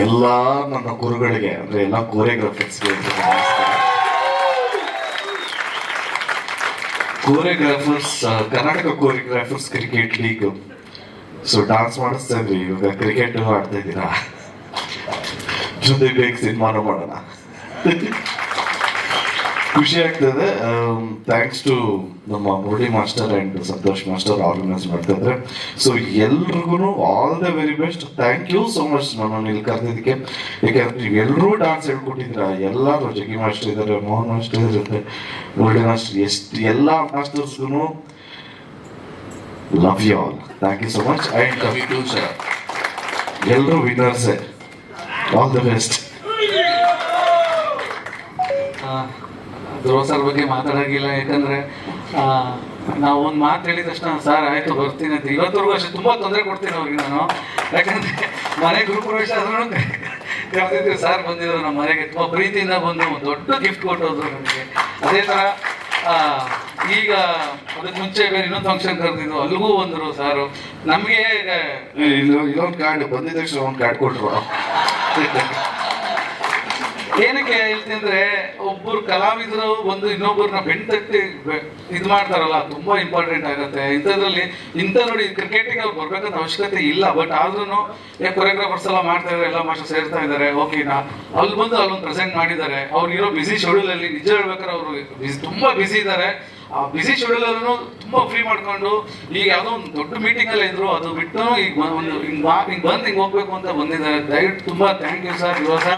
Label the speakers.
Speaker 1: ಎಲ್ಲ ನನ್ನ ಗುರುಗಳಿಗೆ, ಅಂದ್ರೆ ಎಲ್ಲ ಕೋರಿಯೋಗ್ರಾಫರ್ಸ್ಗೆ choreographers Karnataka choreographers cricket league so dance ಮಾಡಿಸ್ತಾ ಇದ್ವಿ, ಇವಾಗ ಕ್ರಿಕೆಟ್ ಆಡ್ತಾ ಇದ್ದೀರಾ? ಜೊತೆ ಬೇಗ ಸಿನಿಮಾನು ಮಾಡೋಣ. ಖುಷಿ ಆಗ್ತದೆ. ಥ್ಯಾಂಕ್ಸ್ ಟು ನಮ್ಮ Murali master and Santosh master organise ಮಾಡ್ತಾ ಸೊ ಎಲ್ರಿಗೂ all the very best thank you so much ನಾನು ಇಲ್ಲಿ ಕರೆದಿದ್ದಕ್ಕೆ. ಯಾಕಂದ್ರೆ ನೀವು ಎಲ್ಲರೂ ಡಾನ್ಸ್ ಹೇಳ್ಕೊಟ್ಟಿದ್ರ ಎಲ್ಲರೂ ಜಗಿ ಮಾಸ್ಟರ್ ಇದ್ದಾರೆ, ಮೋಹನ್ ಮಾಸ್ಟರ್ ಇದ್ದಾರೆ ಮುರಳಿ ಮಾಸ್ಟರ್ ಎಷ್ಟು ಎಲ್ಲ ಮಾಸ್ಟರ್ಸ್ಗೂ love you all thank you so much and ಎಲ್ಲರೂ ವಿನ್ನರ್ಸೇ ಆಲ್ ದ ಬೆಸ್ಟ್
Speaker 2: ಧ್ರುವ ಬಗ್ಗೆ ಮಾತಾಡೋಂಗಿಲ್ಲ ಯಾಕಂದ್ರೆ ನಾವು ಒಂದು ಮಾತು ಹೇಳಿದ ತಕ್ಷಣ ಸರ್ ಆಯ್ತು ಬರ್ತೀನಿ ಅಂತ. ಇವತ್ತವರೆಗೂ ಅಷ್ಟೇ ತುಂಬಾ ತೊಂದರೆ ಕೊಡ್ತೀನಿ ಅವ್ರಿಗೆ ನಾನು. ಯಾಕಂದ್ರೆ ಮನೆ ಗೃಹಪ್ರವೇಶ ಆದ್ರೂ ಕರೆದಿದ್ವಿ. ಸರ್ ಬಂದಿದ್ರು ನಮ್ಮ ಮನೆಗೆ ತುಂಬಾ ಪ್ರೀತಿಯಿಂದ ಬಂದು ಒಂದು ದೊಡ್ಡ ಗಿಫ್ಟ್ ಕೊಟ್ಟೋದ್ರು ನನಗೆ ಅದೇ ತರ ಆ, ಈಗ ಅದಕ್ಕೆ ಮುಂಚೆ ಬೇರೆ ಇನ್ನೊಂದು ಫಂಕ್ಷನ್ ಕರೆದಿದ್ರು ಅಲ್ಲಿಗೂ ಬಂದರು ಸಾರು. ನಮಗೆ
Speaker 1: ಇಲ್ಲೊಂದು ಕಾರ್ಡ್ ಬಂದಿದ ತಕ್ಷಣ ಒಂದು ಕಾರ್ಡ್ ಕೊಟ್ರು.
Speaker 2: ಏನಕ್ಕೆ ಹೇಳ್ತಿದ್ರೆ ಒಬ್ಬರು ಕಲಾವಿದರು ಒಂದು ಇನ್ನೊಬ್ಬರನ್ನ ಬೆಣ್ತಟ್ಟಿ ತಟ್ಟಿ ಇದು ಮಾಡ್ತಾರಲ್ಲ, ತುಂಬಾ ಇಂಪಾರ್ಟೆಂಟ್ ಆಗುತ್ತೆ. ಇಂಥದ್ರಲ್ಲಿ ಇಂಥ ನೋಡಿ ಕ್ರಿಕೆಟಿಗೆ ಅವ್ರು ಬರ್ಬೇಕಂತ ಅವಶ್ಯಕತೆ ಇಲ್ಲ. ಬಟ್ ಆದ್ರೂ ಕೊರಿಯೋಗ್ರಾಫರ್ಸ್ ಎಲ್ಲ ಮಾಡ್ತಾ ಇದ್ದಾರೆ ಎಲ್ಲ ಮಾಸ್ಟರ್ ಸೇರ್ತಾ ಇದ್ದಾರೆ ಓಕೆನಾ ಅಲ್ಲಿ ಬಂದು ಅಲ್ಲೊಂದು ಪ್ರೆಸೆಂಟ್ ಮಾಡಿದ್ದಾರೆ. ಅವ್ರಿಗಿರೋ ಬಿಸಿ ಶೆಡ್ಯೂಲ್ ಅಲ್ಲಿ, ನಿಜ ಹೇಳ್ಬೇಕಾದ್ರೆ ಅವರು ತುಂಬಾ ಬಿಸಿ ಇದ್ದಾರೆ ಆ ಬಿಸಿ ಶೆಡ್ಯೂಲ್ ಅಲ್ಲೂ ತುಂಬಾ ಫ್ರೀ ಮಾಡ್ಕೊಂಡು, ಈಗ ಯಾವ್ದೋ ಒಂದು ದೊಡ್ಡ ಮೀಟಿಂಗ್ ಅಲ್ಲಿ ಇದ್ರು, ಅದು ಬಿಟ್ಟು ಈಗ ಒಂದು ಹಿಂಗ್ ಹಿಂಗ್ ಬಂದ್ ಹಿಂಗ್ ಹೋಗ್ಬೇಕು ಅಂತ ಬಂದಿದ್ದಾರೆ. ದಯವಿಟ್ಟು ತುಂಬಾ ಥ್ಯಾಂಕ್ ಯು ಸರ್ ಇವಾಗ